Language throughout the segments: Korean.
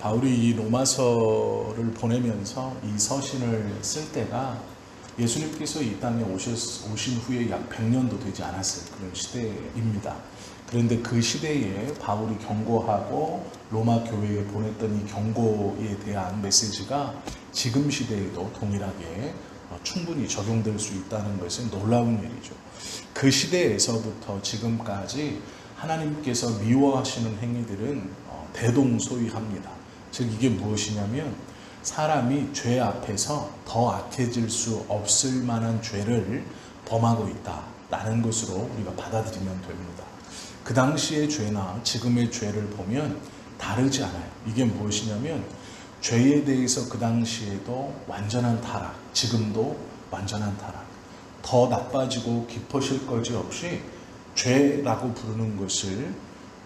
바울이 이 로마서를 보내면서 이 서신을 쓸 때가 예수님께서 이 땅에 오셨, 오신 후에 약 100년도 되지 않았을 그런 시대입니다. 그런데 그 시대에 바울이 경고하고 로마 교회에 보냈던 이 경고에 대한 메시지가 지금 시대에도 동일하게 어, 충분히 적용될 수 있다는 것은 놀라운 일이죠. 그 시대에서부터 지금까지 하나님께서 미워하시는 행위들은 어, 대동소이합니다. 즉 이게 무엇이냐면 사람이 죄 앞에서 더 악해질 수 없을 만한 죄를 범하고 있다라는 것으로 우리가 받아들이면 됩니다. 그 당시의 죄나 지금의 죄를 보면 다르지 않아요. 이게 무엇이냐면 죄에 대해서 그 당시에도 완전한 타락, 지금도 완전한 타락. 더 나빠지고 깊어질 것이 없이 죄라고 부르는 것을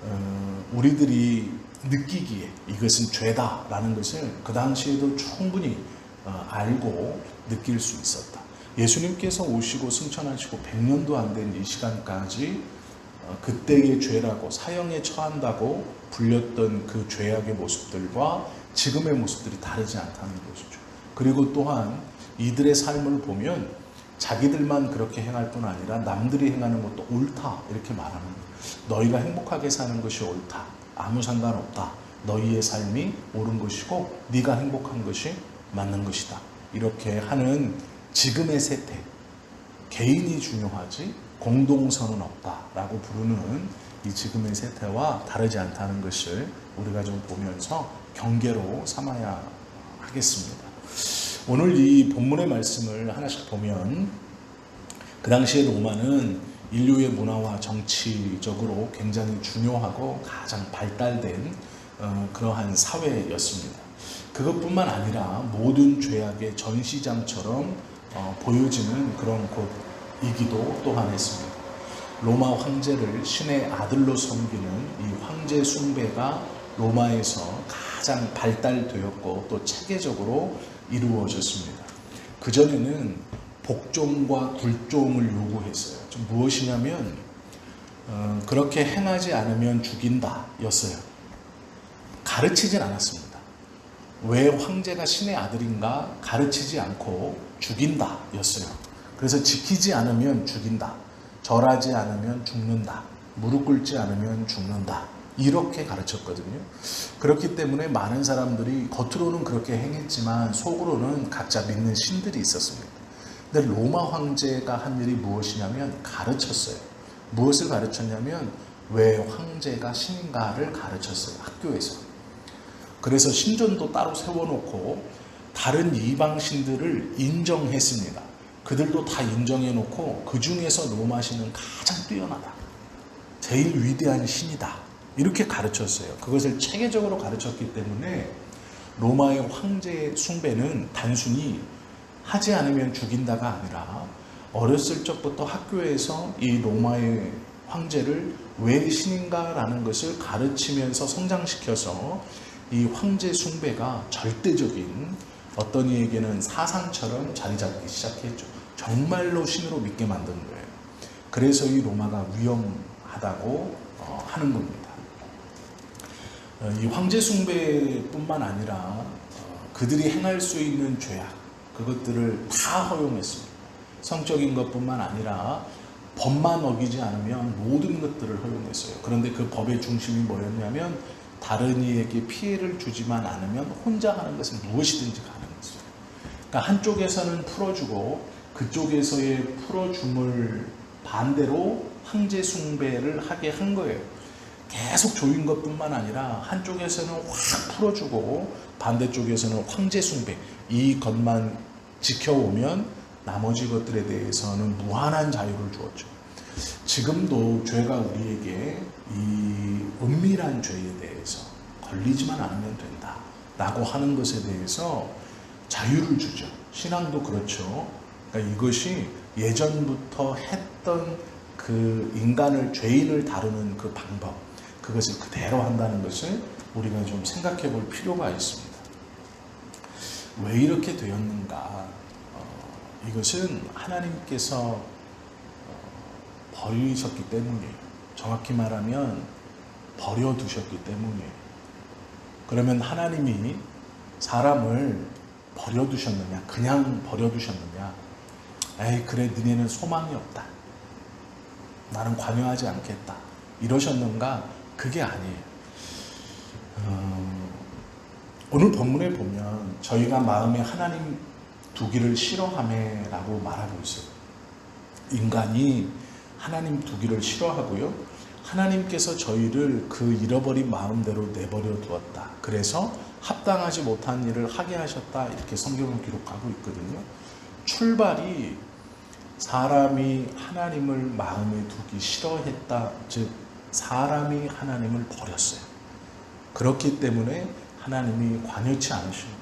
어, 우리들이 느끼기에 이것은 죄다라는 것을 그 당시에도 충분히 어, 알고 느낄 수 있었다. 예수님께서 오시고 승천하시고 100년도 안 된 이 시간까지 어, 그때의 죄라고 사형에 처한다고 불렸던 그 죄악의 모습들과 지금의 모습들이 다르지 않다는 것이죠. 그리고 또한 이들의 삶을 보면 자기들만 그렇게 행할 뿐 아니라 남들이 행하는 것도 옳다 이렇게 말하는 거예요. 너희가 행복하게 사는 것이 옳다. 아무 상관없다. 너희의 삶이 옳은 것이고 네가 행복한 것이 맞는 것이다. 이렇게 하는 지금의 세태. 개인이 중요하지 공동선은 없다라고 부르는 이 지금의 세태와 다르지 않다는 것을 우리가 좀 보면서 경계로 삼아야 하겠습니다. 오늘 이 본문의 말씀을 하나씩 보면 그 당시에 로마는 인류의 문화와 정치적으로 굉장히 중요하고 가장 발달된 어, 그러한 사회였습니다. 그것뿐만 아니라 모든 죄악의 전시장처럼 어, 보여지는 그런 곳이기도 또한 했습니다. 로마 황제를 신의 아들로 섬기는 이 황제 숭배가 로마에서 가장 발달되었고 또 체계적으로 이루어졌습니다. 그전에는 복종과 굴종을 요구했어요. 좀 무엇이냐면 어, 그렇게 행하지 않으면 죽인다 였어요. 가르치진 않았습니다. 왜 황제가 신의 아들인가 가르치지 않고 죽인다 였어요. 그래서 지키지 않으면 죽인다. 절하지 않으면 죽는다. 무릎 꿇지 않으면 죽는다. 이렇게 가르쳤거든요. 그렇기 때문에 많은 사람들이 겉으로는 그렇게 행했지만 속으로는 각자 믿는 신들이 있었습니다. 근데 로마 황제가 한 일이 무엇이냐면 가르쳤어요. 무엇을 가르쳤냐면 왜 황제가 신인가를 가르쳤어요. 학교에서. 그래서 신전도 따로 세워놓고 다른 이방 신들을 인정했습니다. 그들도 다 인정해놓고 그 중에서 로마 신은 가장 뛰어나다. 제일 위대한 신이다. 이렇게 가르쳤어요. 그것을 체계적으로 가르쳤기 때문에 로마의 황제의 숭배는 단순히 하지 않으면 죽인다가 아니라 어렸을 적부터 학교에서 이 로마의 황제를 왜 신인가라는 것을 가르치면서 성장시켜서 이 황제 숭배가 절대적인 어떤 이에게는 사상처럼 자리 잡기 시작했죠. 정말로 신으로 믿게 만든 거예요. 그래서 이 로마가 위험하다고 어, 하는 겁니다. 어, 이 황제 숭배뿐만 아니라 어, 그들이 행할 수 있는 죄악 그것들을 다 허용했습니다. 성적인 것뿐만 아니라 법만 어기지 않으면 모든 것들을 허용했어요. 그런데 그 법의 중심이 뭐였냐면 다른 이에게 피해를 주지만 않으면 혼자 하는 것은 무엇이든지 가능했어요. 그러니까 한쪽에서는 풀어주고 그쪽에서의 풀어줌을 반대로 황제 숭배를 하게 한 거예요. 계속 조인 것뿐만 아니라 한쪽에서는 확 풀어주고 반대쪽에서는 황제 숭배 이 것만 지켜오면 나머지 것들에 대해서는 무한한 자유를 주었죠. 지금도 죄가 우리에게 이 은밀한 죄에 대해서 걸리지만 않으면 된다. 라고 하는 것에 대해서 자유를 주죠. 신앙도 그렇죠. 그러니까 이것이 예전부터 했던 그 인간을, 죄인을 다루는 그 방법, 그것을 그대로 한다는 것을 우리가 좀 생각해 볼 필요가 있습니다. 왜 이렇게 되었는가? 어, 이것은 하나님께서 어, 버리셨기 때문이에요. 정확히 말하면 버려두셨기 때문이에요. 그러면 하나님이 사람을 버려두셨느냐? 그냥 버려두셨느냐? 에이, 그래, 너네는 소망이 없다. 나는 관여하지 않겠다. 이러셨는가? 그게 아니에요. 어, 오늘 본문에 보면 저희가 마음에 하나님 두기를 싫어함에라고 말하고 있어요. 인간이 하나님 두기를 싫어하고요. 하나님께서 저희를 그 잃어버린 마음대로 내버려 두었다. 그래서 합당하지 못한 일을 하게 하셨다. 이렇게 성경은 기록하고 있거든요. 출발이 사람이 하나님을 마음에 두기 싫어했다. 즉, 사람이 하나님을 버렸어요. 그렇기 때문에 하나님이 관여치 않으신 거예요.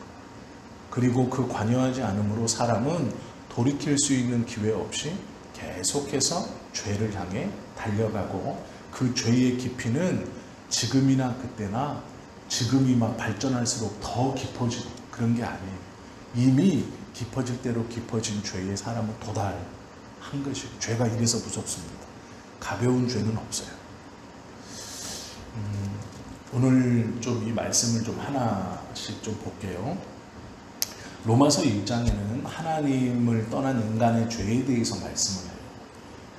그리고 그 관여하지 않음으로 사람은 돌이킬 수 있는 기회 없이 계속해서 죄를 향해 달려가고 그 죄의 깊이는 지금이나 그때나 지금이 막 발전할수록 더 깊어지고 그런 게 아니에요. 이미 깊어질 대로 깊어진 죄에 사람은 도달한 것이 죄가 이래서 무섭습니다. 가벼운 죄는 없어요. 음, 오늘 좀 이 말씀을 좀 하나씩 좀 볼게요. 로마서 1장에는 하나님을 떠난 인간의 죄에 대해서 말씀을 해요.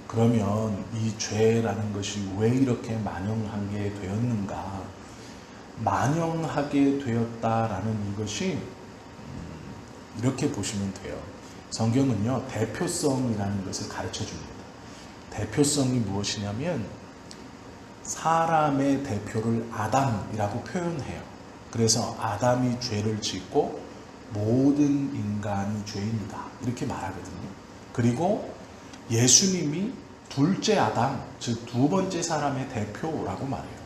그러면 이 죄라는 것이 왜 이렇게 만영하게 되었는가? 만영하게 되었다라는 이것이 음, 이렇게 보시면 돼요. 성경은요, 대표성이라는 것을 가르쳐 줍니다. 대표성이 무엇이냐면, 사람의 대표를 아담이라고 표현해요. 그래서 아담이 죄를 짓고 모든 인간이 죄인이다. 이렇게 말하거든요. 그리고 예수님이 둘째 아담, 즉 두 번째 사람의 대표라고 말해요.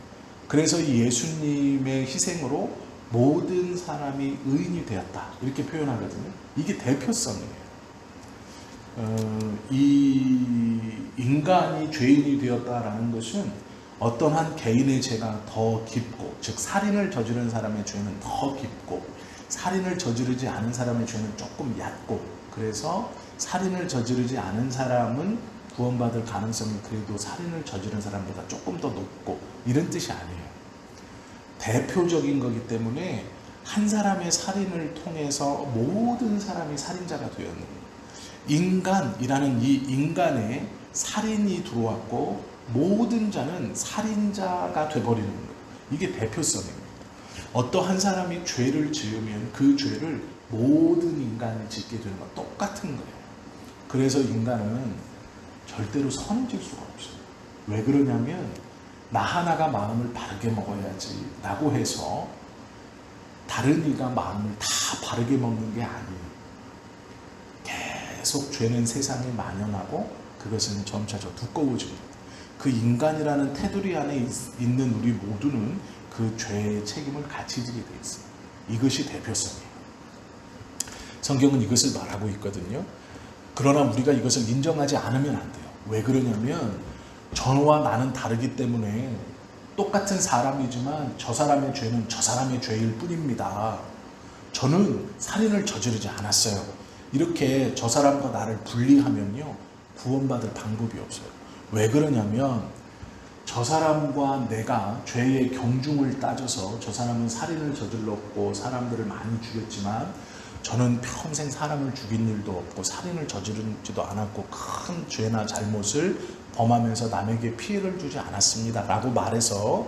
그래서 이 예수님의 희생으로 모든 사람이 의인이 되었다. 이렇게 표현하거든요. 이게 대표성이에요. 어, 이 인간이 죄인이 되었다라는 것은 어떤 한 개인의 죄가 더 깊고, 즉 살인을 저지른 사람의 죄는 더 깊고, 살인을 저지르지 않은 사람의 죄는 조금 얕고, 그래서 살인을 저지르지 않은 사람은 구원받을 가능성이 그래도 살인을 저지른 사람보다 조금 더 높고 이런 뜻이 아니에요. 대표적인 거기 때문에 한 사람의 살인을 통해서 모든 사람이 살인자가 되었는. 인간이라는 이 인간에 살인이 들어왔고 모든 자는 살인자가 돼버리는 거예요. 이게 대표성입니다. 어떠한 사람이 죄를 지으면 그 죄를 모든 인간이 짓게 되는 건 똑같은 거예요. 그래서 인간은 절대로 선해질 수가 없어요. 왜 그러냐면 나 하나가 마음을 바르게 먹어야지 라고 해서 다른 이가 마음을 다 바르게 먹는 게 아니에요. 계속 죄는 세상에 만연하고 그것은 점차적 두꺼워집니다. 그 인간이라는 테두리 안에 있- 있는 우리 모두는 그 죄의 책임을 같이 지게 돼 있어요. 이것이 대표성이에요. 성경은 이것을 말하고 있거든요. 그러나 우리가 이것을 인정하지 않으면 안 돼요. 왜 그러냐면 저와 나는 다르기 때문에 똑같은 사람이지만 저 사람의 죄는 저 사람의 죄일 뿐입니다. 저는 살인을 저지르지 않았어요. 이렇게 저 사람과 나를 분리하면요. 구원받을 방법이 없어요. 왜 그러냐면 저 사람과 내가 죄의 경중을 따져서 저 사람은 살인을 저질렀고 사람들을 많이 죽였지만 저는 평생 사람을 죽인 일도 없고 살인을 저지르지도 않았고 큰 죄나 잘못을 범하면서 남에게 피해를 주지 않았습니다. 라고 말해서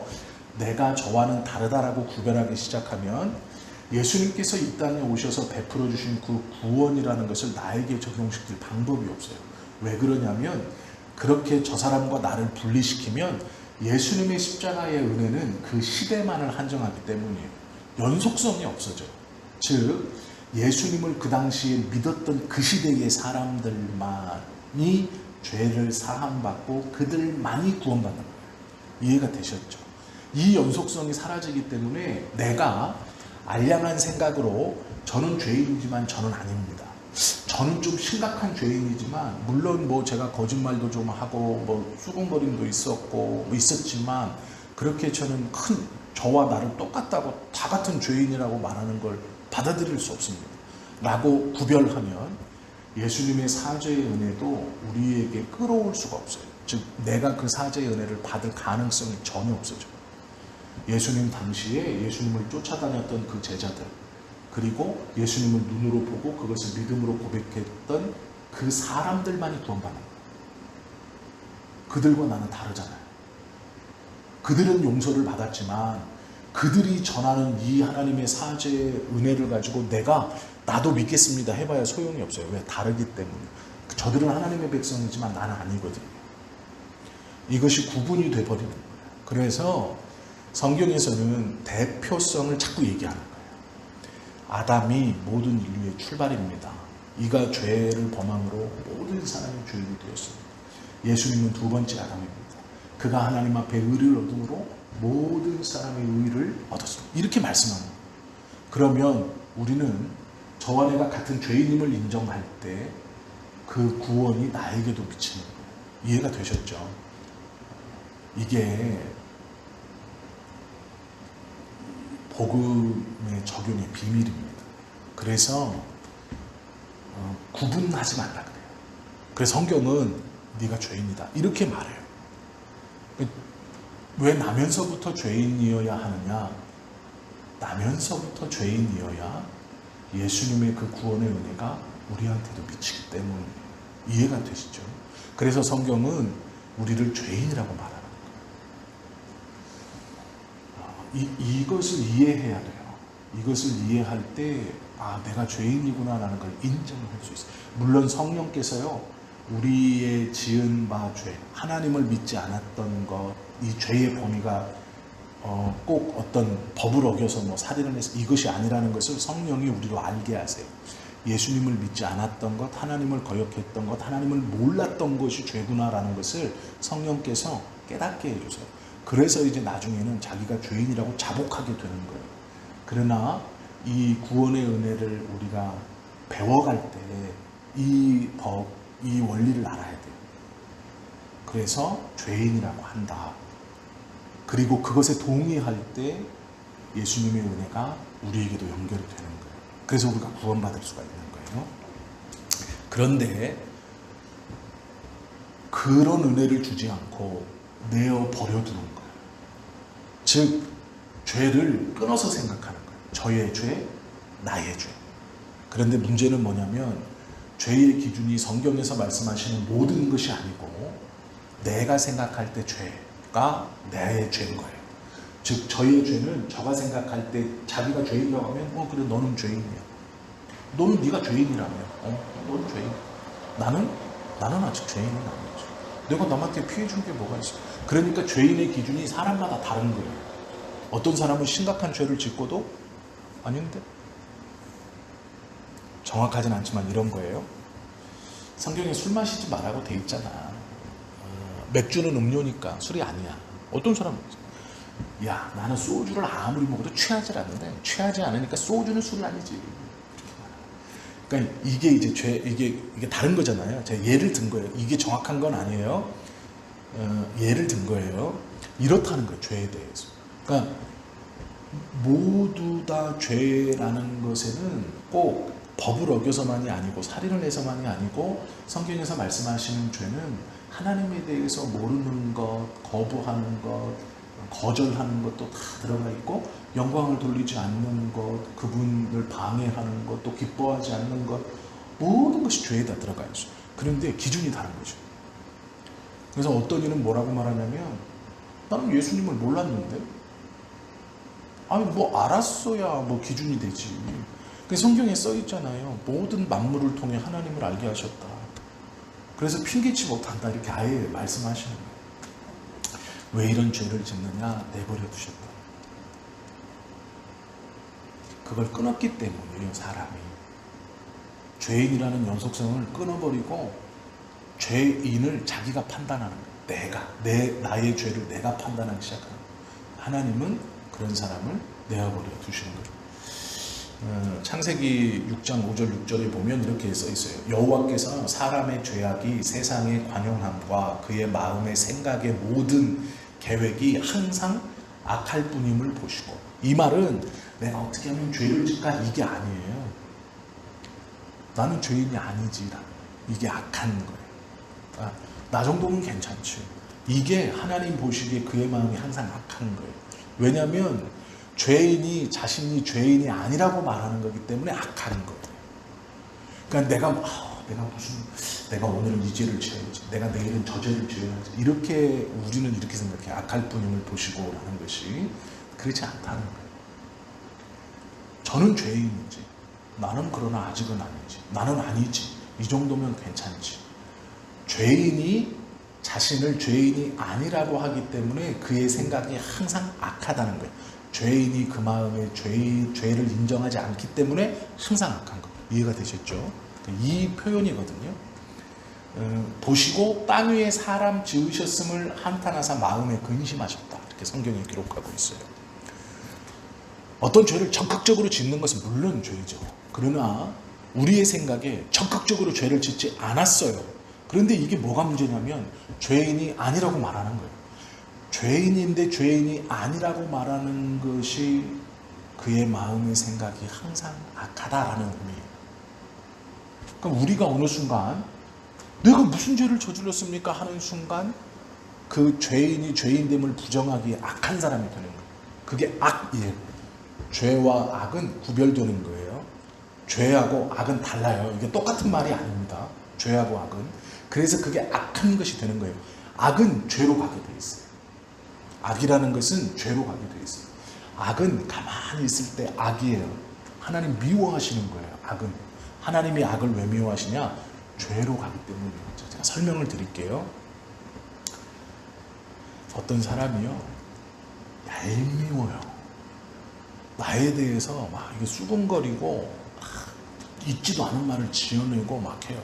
내가 저와는 다르다라고 구별하기 시작하면 예수님께서 이 땅에 오셔서 베풀어 주신 그 구원이라는 것을 나에게 적용시킬 방법이 없어요. 왜 그러냐면 그렇게 저 사람과 나를 분리시키면 예수님의 십자가의 은혜는 그 시대만을 한정하기 때문이에요. 연속성이 없어져요. 즉 예수님을 그 당시에 믿었던 그 시대의 사람들만이 죄를 사함받고 그들만이 구원받는 거예요. 이해가 되셨죠? 이 연속성이 사라지기 때문에 내가 알량한 생각으로 저는 죄인이지만 저는 아닙니다. 저는 좀 심각한 죄인이지만 물론 뭐 제가 거짓말도 좀 하고 뭐 수군거림도 있었고 뭐 있었지만 그렇게 저는 큰 저와 나를 똑같다고 다 같은 죄인이라고 말하는 걸 받아들일 수 없습니다. 라고 구별하면 예수님의 사죄의 은혜도 우리에게 끌어올 수가 없어요. 즉 내가 그 사죄의 은혜를 받을 가능성이 전혀 없어져요. 예수님 당시에 예수님을 쫓아다녔던 그 제자들 그리고 예수님을 눈으로 보고 그것을 믿음으로 고백했던 그 사람들만이 구원받는 거예요. 그들과 나는 다르잖아요. 그들은 용서를 받았지만 그들이 전하는 이 하나님의 사죄의 은혜를 가지고 내가 나도 믿겠습니다 해봐야 소용이 없어요. 왜? 다르기 때문에. 저들은 하나님의 백성이지만 나는 아니거든요. 이것이 구분이 돼버리는 거예요. 그래서 성경에서는 대표성을 자꾸 얘기하는 거예요. 아담이 모든 인류의 출발입니다. 이가 죄를 범함으로 모든 사람이 죄인이 되었습니다. 예수님은 두 번째 아담입니다. 그가 하나님 앞에 의를 얻음으로 모든 사람의 의를 얻었습니다. 이렇게 거예요. 그러면 우리는 저와 내가 같은 죄인임을 인정할 때 그 구원이 나에게도 미치는 거예요. 이해가 되셨죠? 이게 복음의 적용의 비밀입니다. 그래서 어, 구분하지 말라 그래요. 그래서 성경은 네가 죄인이다 이렇게 말해요. 왜 나면서부터 죄인이어야 하느냐? 나면서부터 죄인이어야 예수님의 그 구원의 은혜가 우리한테도 미치기 때문에 이해가 되시죠? 그래서 성경은 우리를 죄인이라고 거예요. 이, 이것을 이해해야 돼요. 이것을 이해할 때, 아, 내가 죄인이구나 라는 걸 인정할 수 있어요. 물론 성령께서요, 우리의 지은 바 죄, 하나님을 믿지 않았던 것, 이 죄의 범위가 어, 꼭 어떤 법을 어겨서 뭐 살인을 해서 이것이 아니라는 것을 성령이 우리로 알게 하세요. 예수님을 믿지 않았던 것, 하나님을 거역했던 것, 하나님을 몰랐던 것이 죄구나라는 것을 성령께서 깨닫게 해주세요. 그래서 이제 나중에는 자기가 죄인이라고 자복하게 되는 거예요. 그러나 이 구원의 은혜를 우리가 배워갈 때 이 법, 이 원리를 알아야 돼요. 그래서 죄인이라고 한다. 그리고 그것에 동의할 때 예수님의 은혜가 우리에게도 연결이 되는 거예요. 그래서 우리가 구원받을 수가 있는 거예요. 그런데 그런 은혜를 주지 않고 내어 버려두는 거예요. 즉, 죄를 끊어서 생각하는 거예요. 저의 죄, 나의 죄. 그런데 문제는 뭐냐면 죄의 기준이 성경에서 말씀하시는 모든 것이 아니고 내가 생각할 때 죄가 내 죄인 거예요. 즉 저의 죄는 저가 생각할 때 자기가 죄인이라고 하면 어 그래 너는 죄인이야. 너는 네가 죄인이라며. 어 너는 죄인. 나는 나는 아직 죄인은 아니지. 내가 남한테 피해 준 게 뭐가 있어? 그러니까 죄인의 기준이 사람마다 다른 거예요. 어떤 사람은 심각한 죄를 짓고도 아닌데 정확하진 않지만 이런 거예요. 성경에 술 마시지 말라고 돼 있잖아. 어, 맥주는 음료니까 술이 아니야. 어떤 사람은 야 나는 소주를 아무리 먹어도 취하지 않는데 취하지 않으니까 소주는 술이 아니지. 그러니까 이게 이제 죄 이게 이게 다른 거잖아요. 제가 예를 든 거예요. 이게 정확한 건 아니에요. 어, 예를 든 거예요. 이렇다는 거예요. 죄에 대해서. 그러니까 모두 다 죄라는 것에는 꼭 법을 어겨서만이 아니고 살인을 해서만이 아니고 성경에서 말씀하시는 죄는 하나님에 대해서 모르는 것, 거부하는 것, 거절하는 것도 다 들어가 있고 영광을 돌리지 않는 것, 그분을 방해하는 것, 또 기뻐하지 않는 것 모든 것이 죄에 다 들어가 있어요. 그런데 기준이 다른 거죠. 그래서 어떤 이는 뭐라고 말하냐면 나는 예수님을 몰랐는데 아니 뭐 알았어야 뭐 기준이 되지. 그 성경에 써 있잖아요. 모든 만물을 통해 하나님을 알게 하셨다. 그래서 핑계치 못한다 이렇게 아예 말씀하시는 거예요. 왜 이런 죄를 짓느냐 내버려 두셨다. 그걸 끊었기 때문이에요 사람이. 죄인이라는 연속성을 끊어버리고 죄인을 자기가 판단하는 거예요. 내가 내 나의 죄를 내가 판단하기 시작하는 거예요. 하나님은 그런 사람을 내어버려 두시는 거예요. 어, 창세기 6장 5절 6절에 보면 이렇게 써 있어요. 여호와께서 사람의 죄악이 세상의 관용함과 그의 마음의 생각의 모든 계획이 항상 악할 뿐임을 보시고 이 말은 내가 어떻게 하면 죄를 짓까 이게 아니에요. 나는 죄인이 아니지라 이게 악한 거예요. 아, 나 정도면 괜찮지. 이게 하나님 보시기에 그의 마음이 항상 악한 거예요. 왜냐하면 죄인이 자신이 죄인이 아니라고 말하는 거기 때문에 악한 거예요. 그러니까 내가 아, 내가 무슨 내가 오늘은 이 죄를 지어야지, 내가 내일은 저 죄를 지어야지 이렇게 우리는 이렇게 생각해 악할 뿐임을 보시고 라는 것이 그렇지 않다는 거예요. 저는 죄인이지. 나는 그러나 아직은 아니지. 나는 아니지. 이 정도면 괜찮지. 죄인이 자신을 죄인이 아니라고 하기 때문에 그의 생각이 항상 악하다는 거예요. 죄인이 그 마음에 죄, 죄를 인정하지 않기 때문에 항상 악한 거. 이해가 되셨죠? 이 표현이거든요. 어, 보시고 땅 위에 사람 지으셨음을 한탄하사 마음에 근심하셨다. 이렇게 성경에 기록하고 있어요. 어떤 죄를 적극적으로 짓는 것은 물론 죄죠. 그러나 우리의 생각에 적극적으로 죄를 짓지 않았어요. 그런데 이게 뭐가 문제냐면 죄인이 아니라고 말하는 거예요. 죄인인데 죄인이 아니라고 말하는 것이 그의 마음의 생각이 항상 악하다라는 의미예요. 그럼 우리가 어느 순간 내가 무슨 죄를 저질렀습니까 하는 순간 그 죄인이 죄인됨을 부정하기에 악한 사람이 되는 거예요. 그게 악이에요. 죄와 악은 구별되는 거예요. 죄하고 악은 달라요. 이게 똑같은 말이 아닙니다. 죄하고 악은. 그래서 그게 악한 것이 되는 거예요. 악은 죄로 가게 돼 있어요. 악이라는 것은 죄로 가게 돼 있어요. 악은 가만히 있을 때 악이에요. 하나님 미워하시는 거예요. 악은. 하나님이 악을 왜 미워하시냐? 죄로 가기 때문이에요. 제가 설명을 드릴게요. 어떤 사람이요. 얄미워요. 나에 대해서 막 이게 수근거리고 막 있지도 않은 말을 지어내고 막 해요.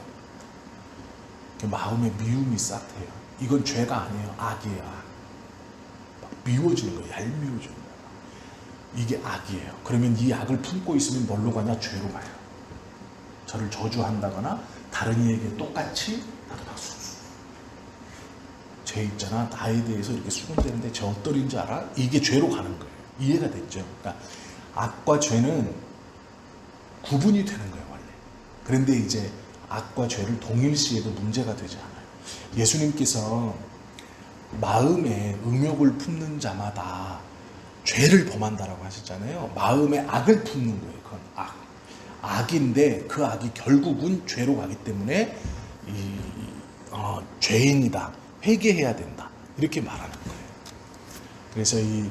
마음에 미움이 싹 돼요. 이건 죄가 아니에요. 악이에요. 악. 막 미워지는 거예요. 얄미워지는 거예요. 이게 악이에요. 그러면 이 악을 품고 있으면 뭘로 가냐? 죄로 가요. 저를 저주한다거나 다른 이에게 똑같이 나도 막 수. 죄 있잖아. 나에 대해서 이렇게 수근대는데 저 어떨인지 알아? 이게 죄로 가는 거예요. 이해가 됐죠? 그러니까 악과 죄는 구분이 되는 거예요, 원래. 그런데 이제 악과 죄를 동일시해도 문제가 되지 않아요. 예수님께서 마음에 음욕을 품는 자마다 죄를 범한다라고 하셨잖아요. 마음에 악을 품는 거예요. 그건 악. 악인데 그 악이 결국은 죄로 가기 때문에 이 어, 죄인이다. 회개해야 된다. 이렇게 말하는 거예요. 그래서 이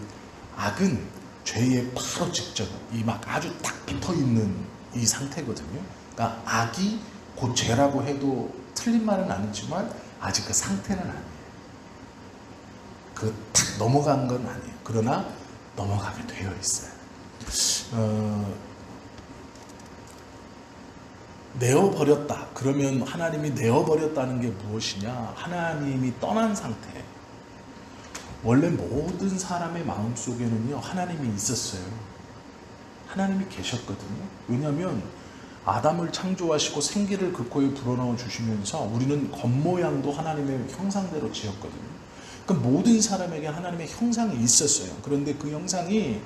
악은 죄의 바로 직전, 이막 아주 딱 붙어 있는 이 상태거든요. 그러니까 악이 곧 죄라고 해도 틀린 말은 아니지만 아직 그 상태는 아니에요. 그 탁 넘어간 건 아니에요. 그러나 넘어가게 되어 있어요. 어, 내어버렸다. 그러면 하나님이 내어버렸다는 게 무엇이냐? 하나님이 떠난 상태. 원래 모든 사람의 마음 속에는요, 하나님이 있었어요. 하나님이 계셨거든요. 왜냐하면 아담을 창조하시고 생기를 그 코에 불어넣어 주시면서 우리는 겉모양도 하나님의 형상대로 지었거든요. 그 모든 사람에게 하나님의 형상이 있었어요. 그런데 그 형상이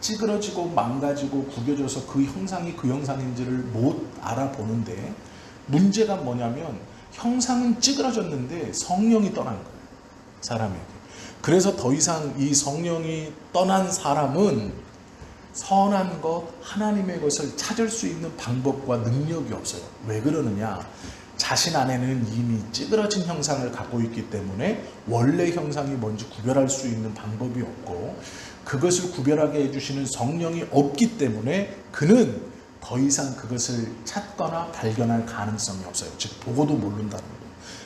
찌그러지고 망가지고 구겨져서 그 형상이 그 형상인지를 못 알아보는데 문제가 뭐냐면 형상은 찌그러졌는데 성령이 떠난 거예요. 사람에게. 그래서 더 이상 이 성령이 떠난 사람은 선한 것, 하나님의 것을 찾을 수 있는 방법과 능력이 없어요. 왜 그러느냐? 자신 안에는 이미 찌그러진 형상을 갖고 있기 때문에 원래 형상이 뭔지 구별할 수 있는 방법이 없고 그것을 구별하게 해주시는 성령이 없기 때문에 그는 더 이상 그것을 찾거나 발견할 가능성이 없어요. 즉, 보고도 모른다는 거예요.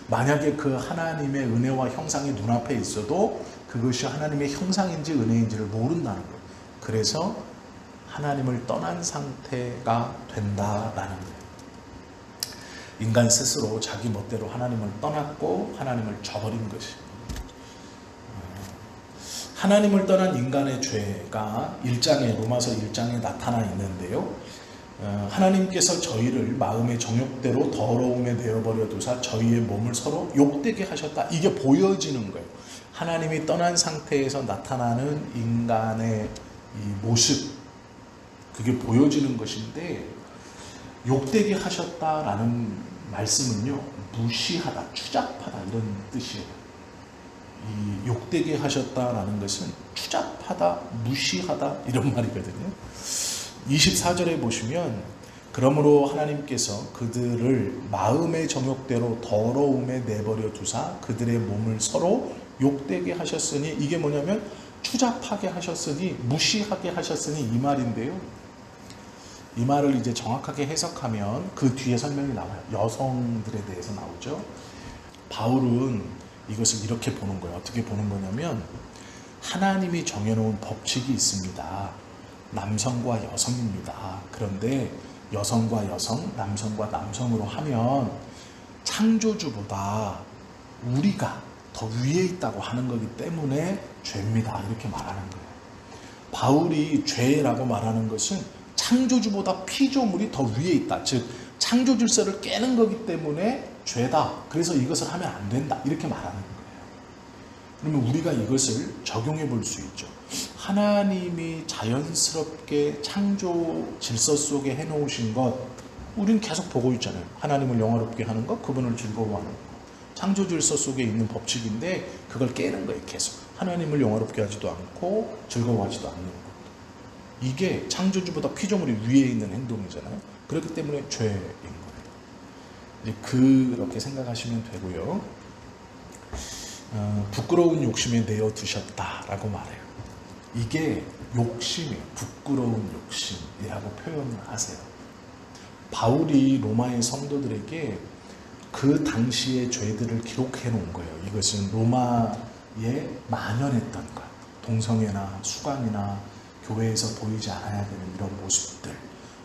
만약에 그 하나님의 은혜와 형상이 눈앞에 있어도 그것이 하나님의 형상인지 은혜인지를 모른다는 거예요. 그래서 하나님을 떠난 상태가 된다라는 거예요. 인간 스스로 자기 멋대로 하나님을 떠났고 하나님을 저버린 것이. 하나님을 떠난 인간의 죄가 1장에 로마서 1장에 나타나 있는데요. 어, 하나님께서 저희를 마음의 정욕대로 더러움에 내어버려 두사 저희의 몸을 서로 욕되게 하셨다. 이게 보여지는 거예요. 하나님이 떠난 상태에서 나타나는 인간의 이 모습, 그게 보여지는 것인데 욕되게 하셨다라는 말씀은요 무시하다, 추잡하다 이런 뜻이에요. 이 욕되게 하셨다라는 것은 추잡하다, 무시하다 이런 말이거든요. 24절에 보시면 그러므로 하나님께서 그들을 마음의 정욕대로 더러움에 내버려 두사 그들의 몸을 서로 욕되게 하셨으니 이게 뭐냐면 추잡하게 하셨으니 무시하게 하셨으니 이 말인데요. 이 말을 이제 정확하게 해석하면 그 뒤에 설명이 나와요. 여성들에 대해서 나오죠. 바울은 이것을 이렇게 보는 거예요. 어떻게 보는 거냐면 하나님이 정해놓은 법칙이 있습니다. 남성과 여성입니다. 그런데 여성과 여성, 남성과 남성으로 하면 창조주보다 우리가 더 위에 있다고 하는 거기 때문에 죄입니다. 이렇게 말하는 거예요. 바울이 죄라고 말하는 것은 창조주보다 피조물이 더 위에 있다. 즉, 창조 질서를 깨는 거기 때문에 죄다. 그래서 이것을 하면 안 된다. 이렇게 말하는 거예요. 그러면 우리가 이것을 적용해 볼 수 있죠. 하나님이 자연스럽게 창조 질서 속에 해 놓으신 것, 우린 계속 보고 있잖아요. 하나님을 영화롭게 하는 것, 그분을 즐거워하는 것. 창조 질서 속에 있는 법칙인데 그걸 깨는 거예요, 계속. 하나님을 영화롭게 하지도 않고 즐거워하지도 않는 것. 이게 창조주보다 피조물이 위에 있는 행동이잖아요. 그렇기 때문에 죄인 거예요. 이제 그렇게 생각하시면 되고요. 어, 부끄러운 욕심에 내어 두셨다라고 말해요. 이게 욕심이에요. 부끄러운 욕심이라고 표현을 하세요. 바울이 로마의 성도들에게 그 당시의 죄들을 기록해 놓은 거예요. 이것은 로마에 만연했던 것. 동성애나 수관이나 교회에서 보이지 않아야 되는 이런 모습들.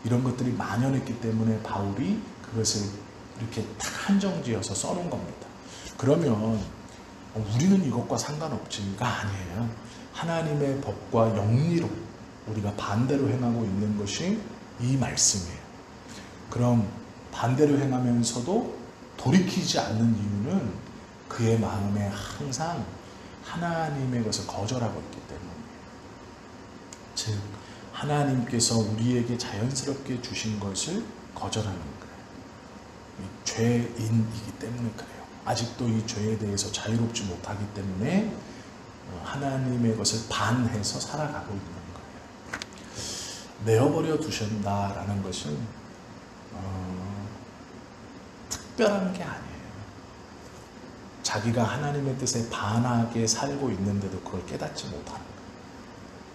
이런 것들이 만연했기 때문에 바울이 그것을 이렇게 딱 한정지어서 써놓은 겁니다. 그러면 우리는 이것과 상관없지가 아니에요. 하나님의 법과 영리로 우리가 반대로 행하고 있는 것이 이 말씀이에요. 그럼 반대로 행하면서도 돌이키지 않는 이유는 그의 마음에 항상 하나님의 것을 거절하고 때문이에요. 즉, 하나님께서 우리에게 자연스럽게 주신 것을 거절하는 거예요. 이 죄인이기 때문에 그래요. 아직도 이 죄에 대해서 자유롭지 못하기 때문에 어, 하나님의 것을 반해서 살아가고 있는 거예요. 내어버려 두신다라는 것은 어, 특별한 게 아니에요. 자기가 하나님의 뜻에 반하게 살고 있는데도 그걸 깨닫지 못하는.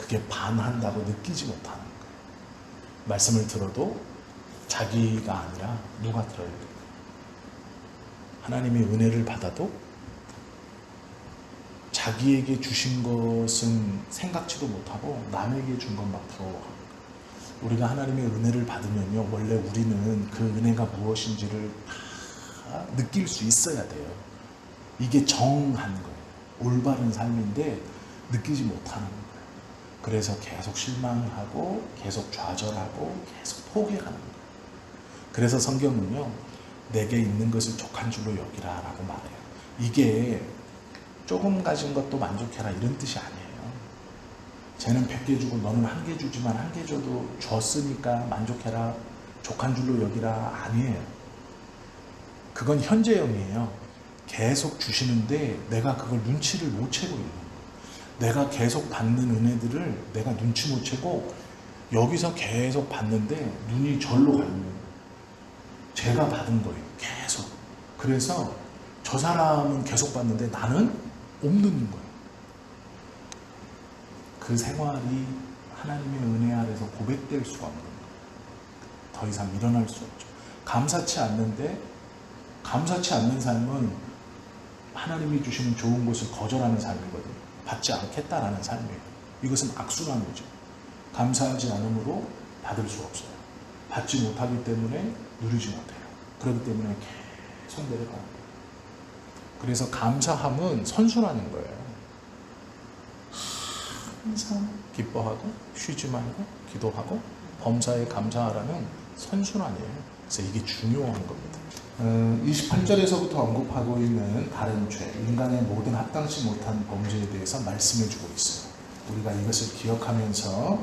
그게 반한다고 느끼지 못하는 거예요. 말씀을 들어도 자기가 아니라 누가 들어야 돼요? 하나님의 은혜를 받아도 자기에게 주신 것은 생각지도 못하고 남에게 준 것만 부러워하고 우리가 하나님의 은혜를 받으면요 원래 우리는 그 은혜가 무엇인지를 다 느낄 수 있어야 돼요 이게 정한 거예요 올바른 삶인데 느끼지 못하는 거예요 그래서 계속 실망하고 계속 좌절하고 계속 포기하는 거예요 그래서 성경은요 내게 있는 것을 족한 줄로 여기라 라고 말해요. 이게 조금 가진 것도 만족해라 이런 뜻이 아니에요. 쟤는 100개 주고 너는 한 개 주지만 한 개 줘도 줬으니까 만족해라 족한 줄로 여기라 아니에요. 그건 현재형이에요. 계속 주시는데 내가 그걸 눈치를 못 채고 있는 거예요. 내가 계속 받는 은혜들을 내가 눈치 못 채고 여기서 계속 받는데 눈이 절로 가 있는 거예요. 제가 받은 거예요. 계속. 그래서 저 사람은 계속 받는데 나는 없는 거예요. 그 생활이 하나님의 은혜 아래서 고백될 수가 없는 거예요. 더 이상 일어날 수 없죠. 감사치 않는데 감사치 않는 삶은 하나님이 주시는 좋은 것을 거절하는 삶이거든요. 받지 않겠다라는 삶이에요. 이것은 악순환이죠. 감사하지 않으므로 받을 수 없어요. 받지 못하기 때문에 누리지 못해요. 그렇기 때문에 계속 내려가는 거예요. 그래서 감사함은 선순환인 거예요. 항상 기뻐하고 쉬지 말고 기도하고 범사에 감사하라는 선순환이에요. 그래서 이게 중요한 겁니다. 어, 28절에서부터 언급하고 있는 다른 죄, 인간의 모든 합당치 못한 범죄에 대해서 말씀해 주고 있어요. 우리가 이것을 기억하면서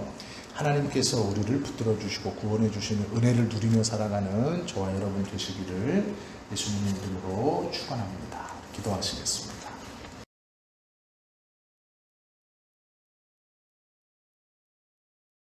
하나님께서 우리를 붙들어 주시고 구원해 주시는 은혜를 누리며 살아가는 저와 여러분 되시기를 예수님의 이름으로 축원합니다. 기도하시겠습니다.